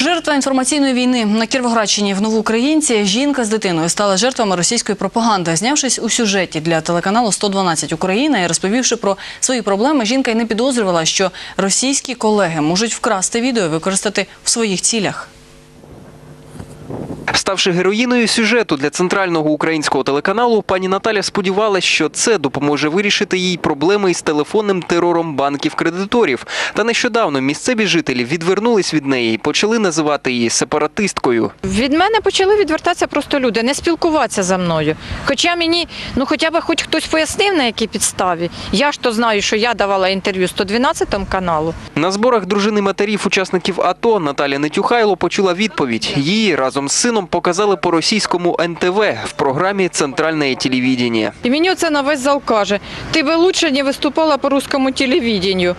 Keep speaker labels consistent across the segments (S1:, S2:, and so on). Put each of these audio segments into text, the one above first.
S1: Жертва інформаційної війни на Кіровоградщині в Новоукраїнці жінка з дитиною стала жертвами російської пропаганди. Знявшись у сюжеті для телеканалу 112 Україна і розповівши про свої проблеми, жінка й не підозрювала, що російські колеги можуть вкрасти відео і використати в своїх цілях.
S2: Ставши героїною сюжету для центрального українського телеканалу, пані Наталя сподівалася, що це допоможе вирішити їй проблеми із телефонним терором банків-кредиторів. Та нещодавно місцеві жителі відвернулись від неї і почали називати її сепаратисткою.
S3: Від мене почали відвертатися просто люди, не спілкуватися за мною. Хоча мені, ну хоча б хоч хтось пояснив, на якій підставі. Я ж то знаю, що я давала інтерв'ю 112 каналу.
S2: На зборах дружини матерів учасників АТО Наталя Нетюхайло почула відповідь. Її разом з сином показали по російському НТВ в програмі Центральне телевідення.
S3: І мені оце на весь зал каже: ти би лучше не виступала по русскому телевіденню.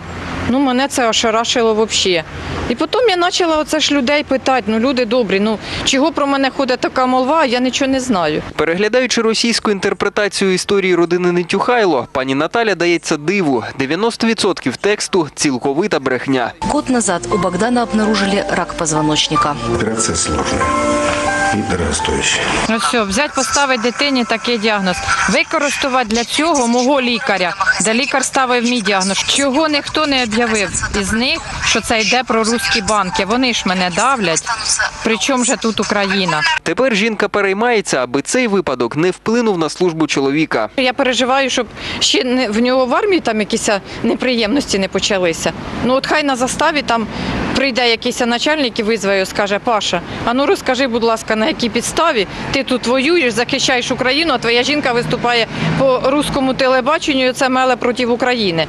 S3: Ну, мене це ошарашило взагалі. І потім я почала оце ж людей питати, ну люди добрі, ну чого про мене ходить така молва, я нічого не знаю.
S2: Переглядаючи російську інтерпретацію історії родини Нетюхайло, пані Наталя дається диву. 90% тексту цілковита брехня.
S4: Год назад у Богдана обнаружили рак позвоночника.
S5: Операция сложная и дорогостоящая.
S3: Ну все, взять, поставити дитині такий діагноз. Використовувати для цього мого лікаря, де лікар ставив мій діагноз. Чого ніхто не об'явив із них, що це йде про русські банки. Вони ж мене давлять. Причому же тут Україна.
S2: Тепер жінка переймається, аби цей випадок не вплинув на службу чоловіка.
S3: Я переживаю, щоб ще не в нього в армії там якісь неприємності не почалися. Ну от хай на заставі там прийде якийсь начальник і визває, скаже, Паша, а ну розкажи, будь ласка, на якій підставі ти тут воюєш, захищаєш Україну, а твоя жінка виступає по руському телебаченню, і це меле проти України.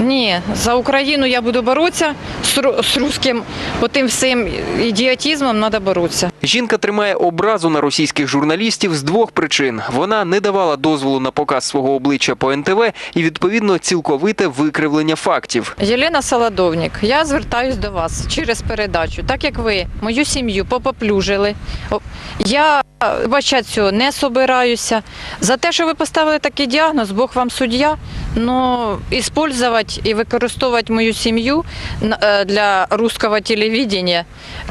S3: Ні, за Україну я буду боротися з, ру- з руським отим всім ідіотизмом треба боротися.
S2: Жінка тримає образу на російських журналістів з двох причин: вона не давала дозволу на показ свого обличчя по НТВ і відповідно цілковите викривлення фактів.
S3: Єлена Солодовник, я звертаюсь до вас через передачу. Так як ви мою сім'ю попоплюжили, я бачать цього не собираюся. За те, що ви поставили такий діагноз, Бог вам суддя, но использовать і використовувати мою сім'ю е, для руського телевідення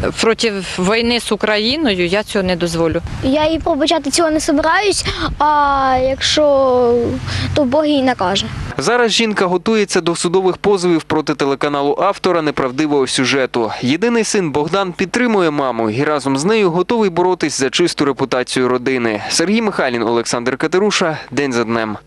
S3: е, проти війни з Україною, я цього не дозволю.
S6: Я їй пробачати цього не собираюсь, а якщо то Бог їй накаже.
S2: Зараз жінка готується до судових позовів проти телеканалу автора неправдивого сюжету. Єдиний син Богдан підтримує маму і разом з нею готовий боротись за чисту репутацію родини. Сергій Михайлін, Олександр Катеруша. День за днем.